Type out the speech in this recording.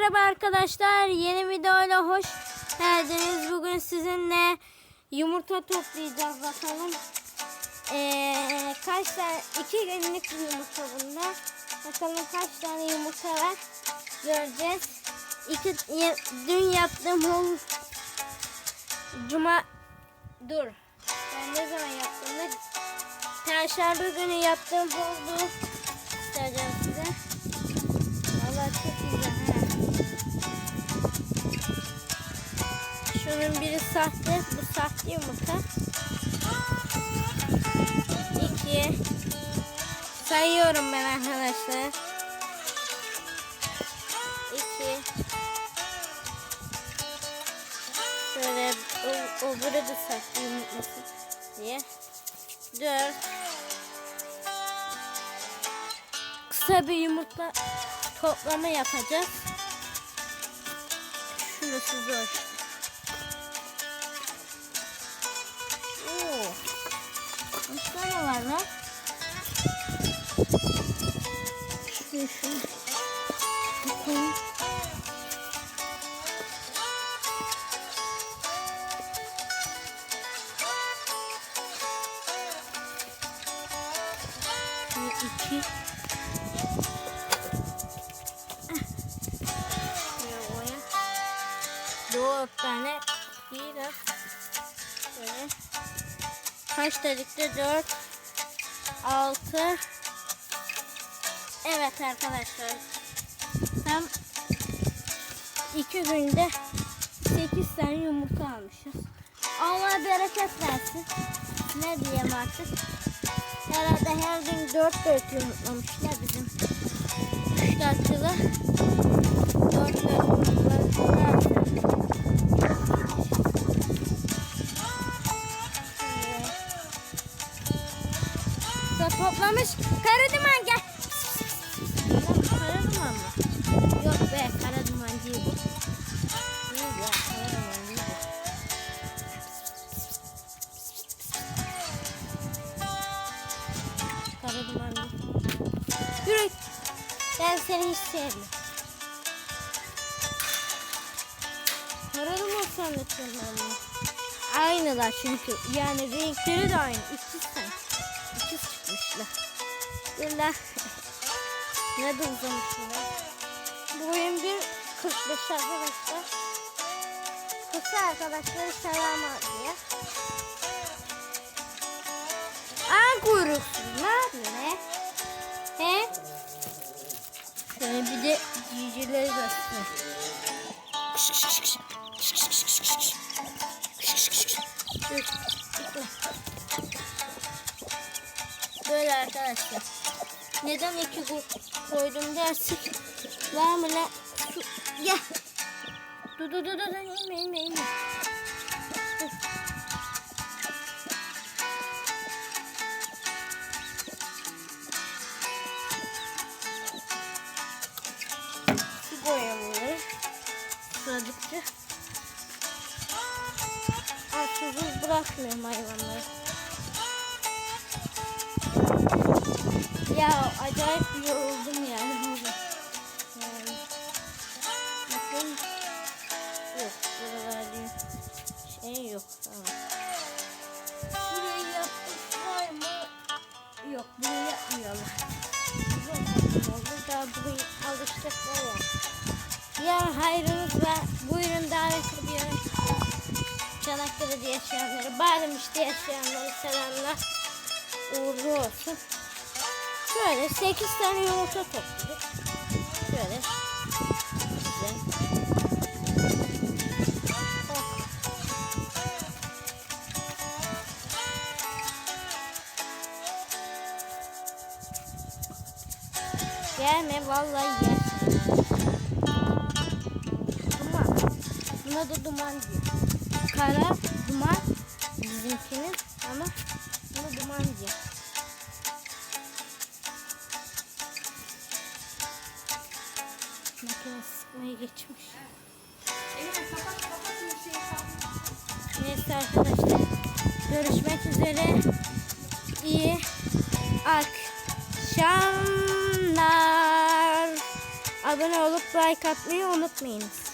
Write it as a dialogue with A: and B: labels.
A: merhaba arkadaşlar. Yeni videoyla hoş geldiniz. Bugün sizinle yumurta toplayacağız bakalım. Ee, kaç tane? iki günlük bir yumurta bunda. Bakalım kaç tane yumurta var. Göreceğiz. İki, dün yaptığım hol Cuma dur. Ben ne zaman yaptım? Perşembe günü yaptığım oldu. Göstereceğim size. Sahte yumurta. İki. Sayıyorum ben arkadaşlar. İki. Şöyle o, o burada sahte yumurtası diye. Dört. Kısa bir yumurta toplama yapacağız. Şurası zor. Bakayım. Bir, iki. Şuraya. Dört tane. Bir de böyle. Kaç dedik de dört. Altı. Evet arkadaşlar. Tam iki günde sekiz tane yumurta almışız. Allah bereket versin. Ne diyeyim artık. Herhalde her gün dört dört yumurtlamışlar bizim kuşlarcılı. Dört dört yumurtlamışlar. Toplamış. Karaduman gel. Karaduman mı? Yok be karaduman değil bu. Değil ya karaduman değil. Karaduman. Yürü. Ben seni hiç sevmiyorum. Karaduman sandıklarım onu. Aynılar çünkü. Yani renkleri de aynı. İkiz sanki. İkiz çıkmışlar. Dur lan. ne de uzamışlar. Bu oyun bir 45 arkadaşlar. Kısa arkadaşlar selam diye. An kuyruksuz ne yapıyor ne? He? Şöyle bir de cicileri göster. Bekle. Böyle arkadaşlar. Neden iki ko- koydum dersek var mı lan? Ya. Dur dur dur dur inme inme inme. Su koyalım. Suladıkça. Aa, susuz bırakmıyorum hayvanları. Ya acayip yoruldum yani burada. Yani. Bakın. Yok buralarda şey yok. Tamam. Burayı yapmışlar mı? Yok burayı oldu. Daha burayı alışacaklar ya. Ya hayrınız var. Buyurun davet ediyorum. Çanakkale'de yaşayanları, Bademüş'te yaşayanları selamlar. Uğurlu olsun. Şöyle 8 tane yumurta topladık. Şöyle. Oh. Gelme vallahi gel. Duman. Buna da duman diyor. Kara duman bizimkinin ama diyor. Makine sıkmaya geçmiş. Neyse arkadaşlar. Görüşmek üzere. İyi akşamlar. Abone olup like atmayı unutmayınız.